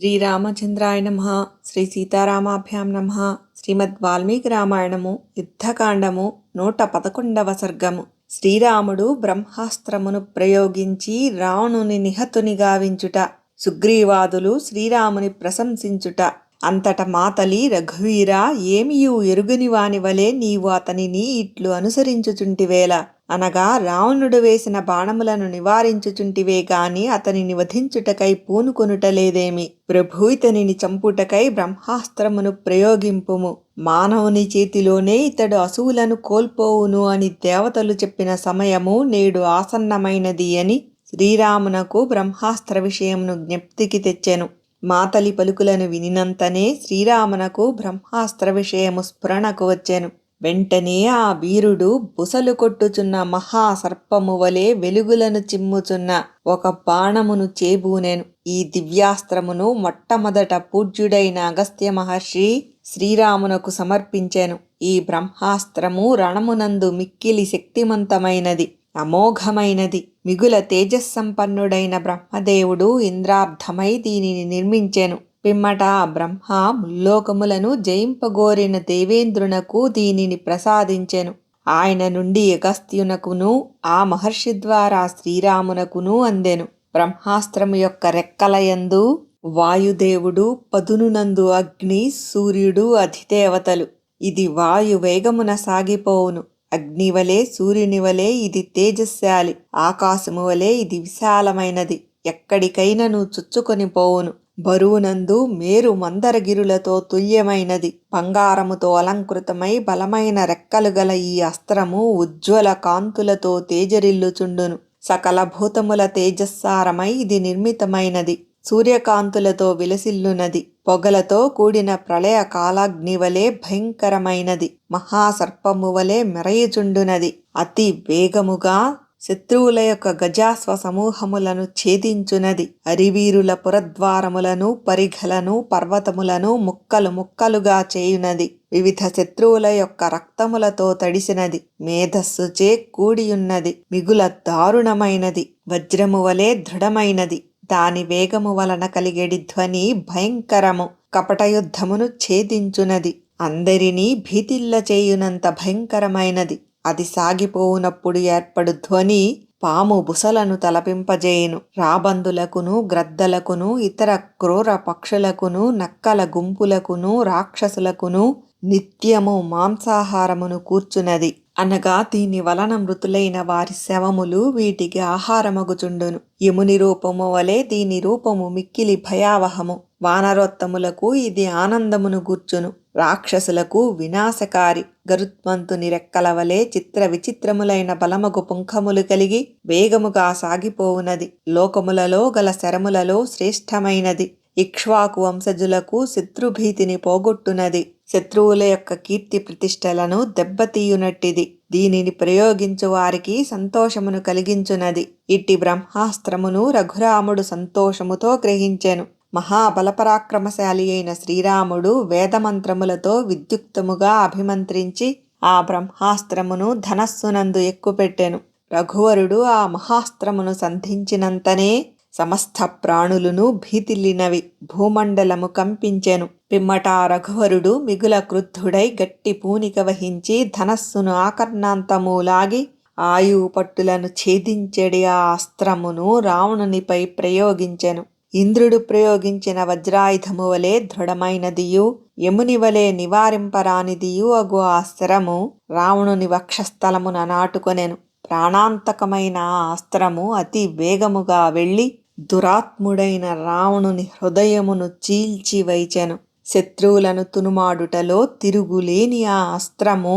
శ్రీరామచంద్రాయ నమ శ్రీ సీతారామాభ్యాం నమ శ్రీమద్ వాల్మీకి రామాయణము యుద్ధకాండము నూట పదకొండవ సర్గము. శ్రీరాముడు బ్రహ్మాస్త్రమును ప్రయోగించి రావణుని నిహతుని గావించుట సుగ్రీవాదులు శ్రీరాముని ప్రశంసించుట. అంతట మాతలి రఘువీర ఏమియు ఎరుగని వాని వలె నీవు అతనిని ఇట్లు అనుసరించుచుంటివేల అనగా రావణుడు వేసిన బాణములను నివారించుచుంటివే గాని అతనిని వధించుటకై పూనుకొనుటలేదేమి? ప్రభు ఇతనిని చంపుటకై బ్రహ్మాస్త్రమును ప్రయోగింపుము. మానవుని చేతిలోనే ఇతడు అసువులను కోల్పోవును అని దేవతలు చెప్పిన సమయము నేడు ఆసన్నమైనది అని శ్రీరామునకు బ్రహ్మాస్త్ర విషయమును జ్ఞప్తికి తెచ్చెను. మాతలి పలుకులను వినినంతనే శ్రీరామునకు బ్రహ్మాస్త్ర విషయము స్ఫురణకు వచ్చెను. వెంటనే ఆ వీరుడు బుసలు కొట్టుచున్న మహాసర్పము వలె వెలుగులను చిమ్ముచున్న ఒక బాణమును చేబూనెను ఈ దివ్యాస్త్రమును మొట్టమొదట పూజ్యుడైన అగస్త్య మహర్షి శ్రీరామునకు సమర్పించాను. ఈ బ్రహ్మాస్త్రము రణమునందు మిక్కిలి శక్తిమంతమైనది అమోఘమైనది. మిగుల తేజస్సంపన్నుడైన బ్రహ్మదేవుడు ఇంద్రార్థమై దీనిని నిర్మించెను. పిమ్మట బ్రహ్మ ముల్లోకములను జయింపగోరిన దేవేంద్రునకు దీనిని ప్రసాదించెను. ఆయన నుండి అగస్త్యునకును ఆ మహర్షి ద్వారా శ్రీరామునకును అందెను. బ్రహ్మాస్త్రము యొక్క రెక్కలయందు వాయుదేవుడు పదునునందు అగ్ని సూర్యుడు అధిదేవతలు. ఇది వాయు వేగమున సాగిపోవును. అగ్నివలే సూర్యునివలే ఇది తేజస్శాలి. ఆకాశము వలె ఇది విశాలమైనది. ఎక్కడికైనను చుచ్చుకొని పోవును. బరువునందు మేరు మందరగిరులతో తుల్యమైనది. బంగారముతో అలంకృతమై బలమైన రెక్కలు గల ఈ అస్త్రము ఉజ్వల కాంతులతో తేజరిల్లుచుండును. సకల భూతముల తేజస్సారమై ఇది నిర్మితమైనది. సూర్యకాంతులతో విలసిల్లునది. పొగలతో కూడిన ప్రళయ కాలాగ్నివలే భయంకరమైనది. మహాసర్పము వలె మెరయుచుండునది. అతి వేగముగా శత్రువుల యొక్క గజాస్వ సమూహములను ఛేదించునది. అరివీరుల పురద్వారములను పరిఘలను పర్వతములను ముక్కలు ముక్కలుగా చేయునది. వివిధ శత్రువుల యొక్క రక్తములతో తడిసినది. మేధస్సుచే కూడియున్నది. మిగుల దారుణమైనది. వజ్రము వలె దృఢమైనది. దాని వేగము వలన కలిగేడి ధ్వని భయంకరము. కపటయుద్ధమును ఛేదించునది. అందరినీ భీతిల్ల చేయునంత భయంకరమైనది. అది సాగిపోవునప్పుడు ఏర్పడు ధ్వని పాము బుసలను తలపింపజేయును. రాబందులకును గ్రద్దలకును ఇతర క్రూర పక్షులకును నక్కల గుంపులకును రాక్షసులకును నిత్యము మాంసాహారమును కూర్చున్నది అనగా దీని వలన మృతులైన వారి శవములు వీటికి ఆహారమగుచుండును. యముని రూపము వలె దీని రూపము మిక్కిలి భయావహము. వానరోత్తములకు ఇది ఆనందమును గూర్చును. రాక్షసులకు వినాశకారి గరుత్మంతుని రెక్కల వలె చిత్ర విచిత్రములైన బలమగు పుంఖములు కలిగి వేగముగా సాగిపోవునది. లోకములలో గల శరములలో శ్రేష్టమైనది. ఇక్ష్వాకు వంశజులకు శత్రుభీతిని పోగొట్టునది. శత్రువుల యొక్క కీర్తి ప్రతిష్టలను దెబ్బతీయునట్టిది. దీనిని ప్రయోగించు వారికి సంతోషమును కలిగించునది. ఇట్టి బ్రహ్మాస్త్రమును రఘురాముడు సంతోషముతో గ్రహించెను. మహాబలపరాక్రమశాలి అయిన శ్రీరాముడు వేదమంత్రములతో విద్యుక్తముగా అభిమంత్రించి ఆ బ్రహ్మాస్త్రమును ధనస్సునందు ఎక్కుపెట్టెను. రఘువరుడు ఆ మహాస్త్రమును సంధించినంతనే సమస్త ప్రాణులను భీతిల్లినవి భూమండలము కంపించెను. పిమ్మట రఘువరుడు మిగుల క్రుద్ధుడై గట్టి పూనిక వహించి ధనస్సును ఆకర్ణాంతము లాగి ఆయువు పట్టులను ఛేదించెడి ఆ అస్త్రమును రావణునిపై ప్రయోగించెను. ఇంద్రుడు ప్రయోగించిన వజ్రాయుధము వలె దృఢమైనదియు యముని వలె నివారింపరానిదియు అగు అస్త్రము రావణుని వక్షస్థలమున నాటుకొనెను. ప్రాణాంతకమైన ఆ అస్త్రము అతి వేగముగా వెళ్ళి దురాత్ముడైన రావణుని హృదయమును చీల్చి వైచెను. శత్రువులను తునుమాడుటలో తిరుగులేని ఆ అస్త్రము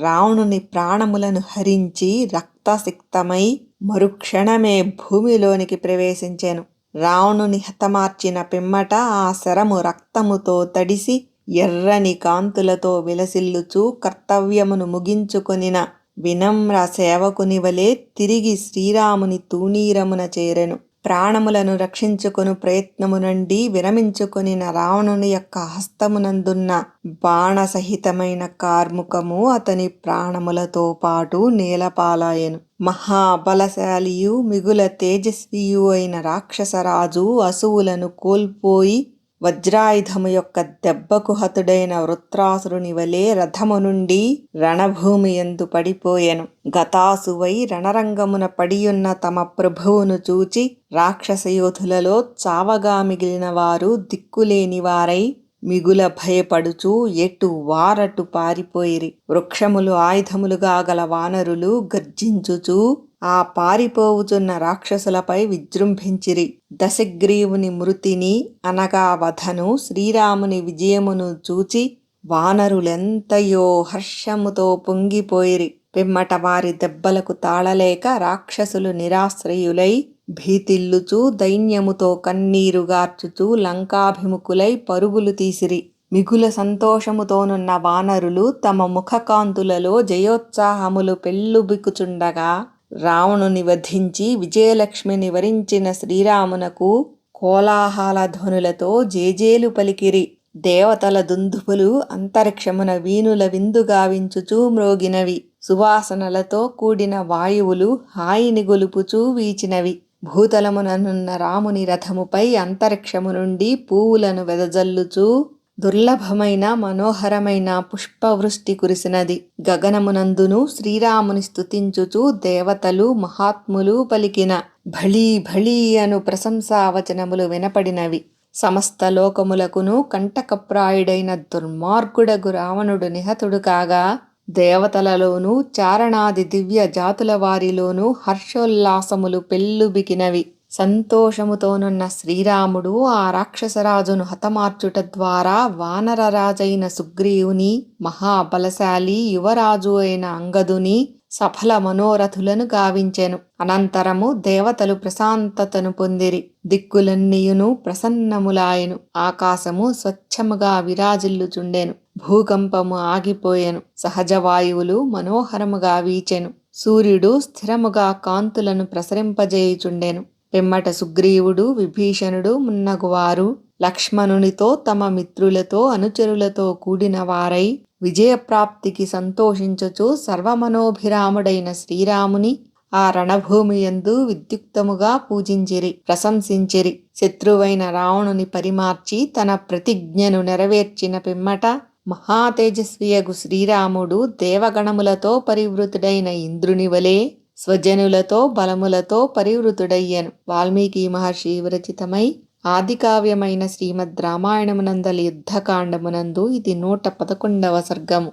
రావణుని ప్రాణములను హరించి రక్తసిక్తమై మరుక్షణమే భూమిలోనికి ప్రవేశించెను. రావణుని హతమార్చిన పిమ్మట ఆ శరము రక్తముతో తడిసి ఎర్రని కాంతులతో విలసిల్లుచూ కర్తవ్యమును ముగించుకొనిన వినమ్ర సేవకుని వలె తిరిగి శ్రీరాముని తూనీరమున చేరెను. ప్రాణములను రక్షించుకుని ప్రయత్నము నుండి విరమించుకుని రావణుని యొక్క హస్తమునందున్న బాణసహితమైన కార్ముకము అతని ప్రాణములతో పాటు నేలపాలాయను. మహాబలశాలియు మిగుల తేజస్వియు అయిన రాక్షసరాజు అసువులను కోల్పోయి వజ్రాయుధము యొక్క దెబ్బకు హతుడైన వృత్రాసురుని వలె రథము నుండి రణభూమి ఎందు పడిపోయెను. గతాసువై రణరంగమున పడియున్న తమ ప్రభువును చూచి రాక్షస యోధులలో చావగా మిగిలిన వారు దిక్కులేని వారై మిగుల భయపడుచూ ఎటు వారటు పారిపోయిరి. వృక్షములు ఆయుధములుగా గల వానరులు గర్జించుచూ ఆ పారిపోవుచున్న రాక్షసులపై విజృంభించిరి. దశగ్రీవుని మృతిని అనగా వధను శ్రీరాముని విజయమును చూచి వానరులెంతయో హర్షముతో పొంగిపోయిరి. పిమ్మట వారి దెబ్బలకు తాళలేక రాక్షసులు నిరాశ్రయులై భీతిల్లుచూ దైన్యముతో కన్నీరుగార్చుచూ లంకాభిముఖులై పరుగులు తీసిరి. మిగుల సంతోషముతోనున్న వానరులు తమ ముఖకాంతులలో జయోత్సాహములు పెళ్ళుబిక్కుచుండగా రావణుని వధించి విజయలక్ష్మిని వరించిన శ్రీరామునకు కోలాహల ధ్వనులతో జేజేలు పలికిరి. దేవతల దుందుపులు అంతరిక్షమున వీణుల విందుగావించుచూ మ్రోగినవి. సువాసనలతో కూడిన వాయువులు హాయిని గొలుపుచూ వీచినవి. భూతలముననున్న రాముని రథముపై అంతరిక్షము నుండి పువ్వులను వెదజల్లుచూ దుర్లభమైన మనోహరమైన పుష్పవృష్టి కురిసినది. గగనమునందును శ్రీరాముని స్థుతించుచు దేవతలు మహాత్ములు పలికిన భళీ భళీ అను ప్రశంసావచనములు వినపడినవి. సమస్త లోకములకును కంటకప్రాయుడైన దుర్మార్గుడగు రావణుడు నిహతుడు కాగా దేవతలలోనూ చారణాది దివ్య జాతుల వారిలోనూ హర్షోల్లాసములు పెల్లుబికినవి. సంతోషముతోనున్న శ్రీరాముడు ఆ రాక్షసరాజును హతమార్చుట ద్వారా వానరరాజైన సుగ్రీవుని మహాబలశాలి యువరాజు అయిన అంగదుని సఫల మనోరథులను గావించెను. అనంతరము దేవతలు ప్రశాంతతను పొందిరి. దిక్కులన్నీయును ప్రసన్నములాయెను. ఆకాశము స్వచ్ఛముగా విరాజిల్లుచుండెను. భూకంపము ఆగిపోయెను. సహజ వాయువులు మనోహరముగా వీచెను. సూర్యుడు స్థిరముగా కాంతులను ప్రసరింపజేయుచుండెను. పిమ్మట సుగ్రీవుడు విభీషణుడు మున్నగువారు లక్ష్మణునితో తమ మిత్రులతో అనుచరులతో కూడిన వారై విజయప్రాప్తికి సంతోషించుచు సర్వమనోభిరాముడైన శ్రీరాముని ఆ రణభూమి యందు విద్యుక్తముగా పూజించిరి ప్రశంసించిరి. శత్రువైన రావణుని పరిమార్చి తన ప్రతిజ్ఞను నెరవేర్చిన పిమ్మట మహాతేజస్వియగు శ్రీరాముడు దేవగణములతో పరివృతుడైన ఇంద్రుని వలె స్వజనులతో బలములతో పరివృతుడయ్యను. వాల్మీకి మహర్షి విరచితమై ఆదికావ్యమైన శ్రీమద్ రామాయణమునందలి యుద్ధకాండమునందు ఇది నూట పదకొండవ సర్గము.